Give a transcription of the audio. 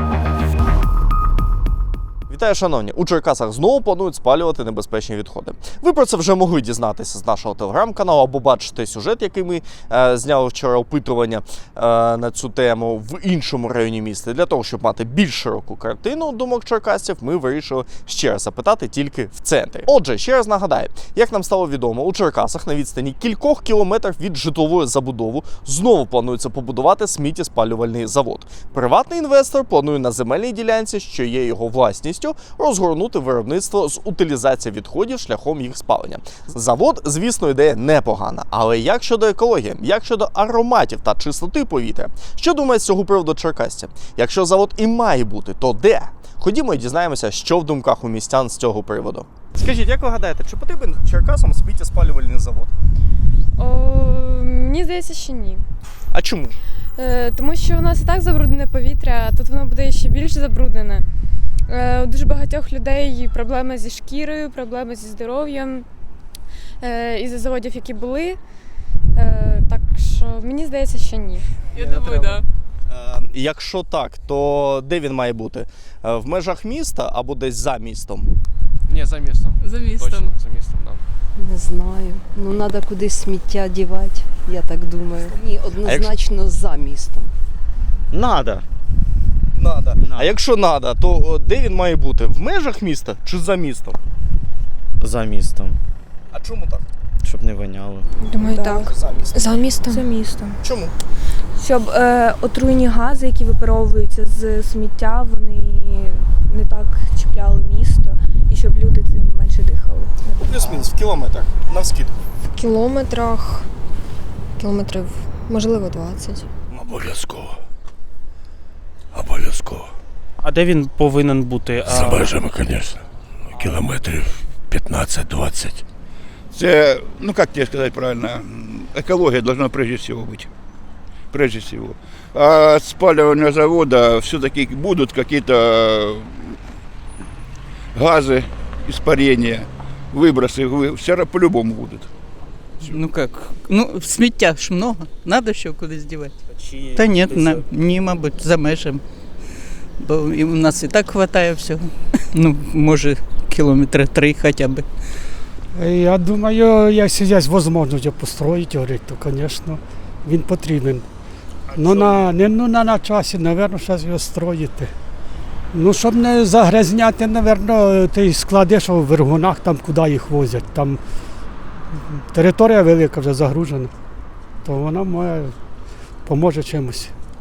Thank you. Вітаю, шановні! У Черкасах знову планують спалювати небезпечні відходи. Ви про це вже могли дізнатися з нашого телеграм-каналу або бачити сюжет, який ми е, зняли вчора опитування е, на цю тему в іншому районі міста. Для того, щоб мати більш широку картину думок черкасців, ми вирішили ще раз запитати тільки в центрі. Отже, ще раз нагадаю, як нам стало відомо, у Черкасах на відстані кількох кілометрів від житлової забудови знову планується побудувати сміттєспалювальний завод. Приватний інвестор планує на земельній ділянці, що є його власністю, розгорнути виробництво з утилізації відходів шляхом їх спалення. Завод, звісно, ідея непогана. Але як щодо екології, як щодо ароматів та чистоти повітря, що думає з цього приводу черкасці? Якщо завод і має бути, то де? Ходімо і дізнаємося, що в думках у містян з цього приводу. Скажіть, як ви гадаєте, чи потрібен Черкасам сміттєспалювальний завод? О, мені здається, що ні. А чому? Е, тому що у нас і так забруднене повітря, а тут воно буде ще більш забруднене. Е, у дуже багатьох людей проблеми зі шкірою, проблеми зі здоров'ям е, із-за заводів, які були. Е, так що мені здається, що ні. Я думаю, да. Е, якщо так, то де він має бути? В межах міста або десь за містом? Ні, за містом. За містом. Точно, за містом, да. Не знаю. Ну, треба кудись сміття дівати, я так думаю. Ні, однозначно за містом. Надо. Надо. А якщо надо, то де він має бути? В межах міста чи за містом? За містом, А чому так? щоб не воняло. Думаю, так. За містом. За містом. За містом. Чому? Щоб е, отруйні гази, які випаровуються з сміття, вони не так чіпляли місто, і щоб люди цим менше дихали. Плюс-мінус в кілометрах. Навскидку. В кілометрах. Кілометрів, можливо, 20. Обов'язково Обов'язково. А де він повинен бути? За межами, звісно. Кілометрів 15-20. Це, ну как тебе сказать правильно, м, экология должна прежде всего быть. Прежде всего. А от спаливания завода все-таки будут какие-то газы, испарения, выбросы, вы- все равно по-любому будут. Ну как? Ну, сміття ж много. Надо що кудись дівати. Та ні, на, ні, мабуть, за межами. Бо і у нас і так вистачає всього. Ну, може, кілометри три хоча б. Я думаю, якщо є можливість построїти, говорить, то, звісно, він потрібен. Ну, на, не ну, на, на часі, мабуть, зараз його строїти. Ну, щоб не загрязняти, мабуть, ти склади, що в вергунах, там, куди їх возять. Там територія велика вже загружена, то вона має, поможе чимось.